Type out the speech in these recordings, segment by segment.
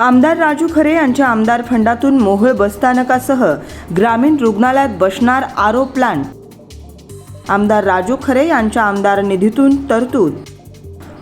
आमदार राजू खरे यांच्या आमदार फंडातून मोहोळ बसस्थानकासह ग्रामीण रुग्णालयात बसणार आरो प्लांट आमदार राजू खरे यांच्या आमदार निधीतून तरतूद.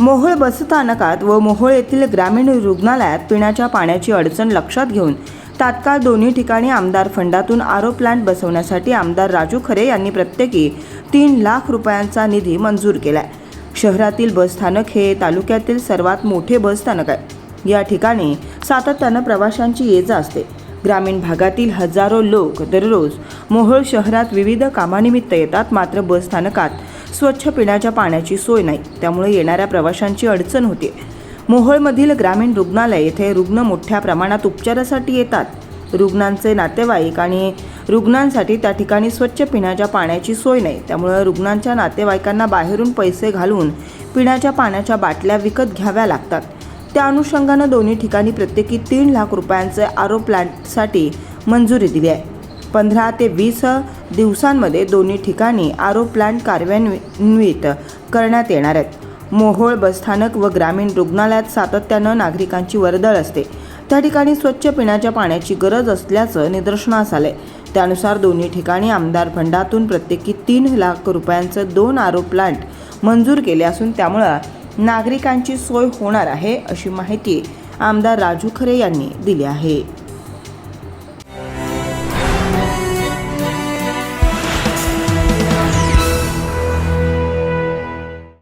मोहोळ बसस्थानकात व मोहोळ येथील ग्रामीण रुग्णालयात पिण्याच्या पाण्याची अडचण लक्षात घेऊन तात्काळ दोन्ही ठिकाणी आमदार फंडातून आरो प्लांट बसवण्यासाठी आमदार राजू खरे यांनी प्रत्येकी तीन लाख रुपयांचा निधी मंजूर केलाय. शहरातील बसस्थानक हे तालुक्यातील सर्वात मोठे बसस्थानक आहे. या ठिकाणी सातत्यानं प्रवाशांची ये जा असते. ग्रामीण भागातील हजारो लोक दररोज मोहोळ शहरात विविध कामानिमित्त येतात मात्र बसस्थानकात स्वच्छ पिण्याच्या पाण्याची सोय नाही. त्यामुळे येणाऱ्या प्रवाशांची अडचण होते. मोहोळमधील ग्रामीण रुग्णालय येथे रुग्ण मोठ्या प्रमाणात उपचारासाठी येतात. रुग्णांचे नातेवाईक आणि रुग्णांसाठी त्या ठिकाणी स्वच्छ पिण्याच्या पाण्याची सोय नाही. त्यामुळे रुग्णांच्या नातेवाईकांना बाहेरून पैसे घालून पिण्याच्या पाण्याच्या बाटल्या विकत घ्याव्या लागतात. त्या अनुषंगानं दोन्ही ठिकाणी प्रत्येकी तीन लाख रुपयांचे आरो प्लांटसाठी मंजुरी दिली आहे. पंधरा ते वीस दिवसांमध्ये दोन्ही ठिकाणी आरो प्लांट कार्यान्वित करण्यात येणार आहेत. मोहोळ बसस्थानक व ग्रामीण रुग्णालयात सातत्यानं नागरिकांची वर्दळ असते. त्या ठिकाणी स्वच्छ पिण्याच्या पाण्याची गरज असल्याचं निदर्शनास आलंय. त्यानुसार दोन्ही ठिकाणी आमदार फंडातून प्रत्येकी तीन लाख रुपयांचं दोन आरो प्लांट मंजूर केले असून त्यामुळं नागरिकांची सोय होणार आहे अशी माहिती आमदार राजू खरे यांनी दिली आहे.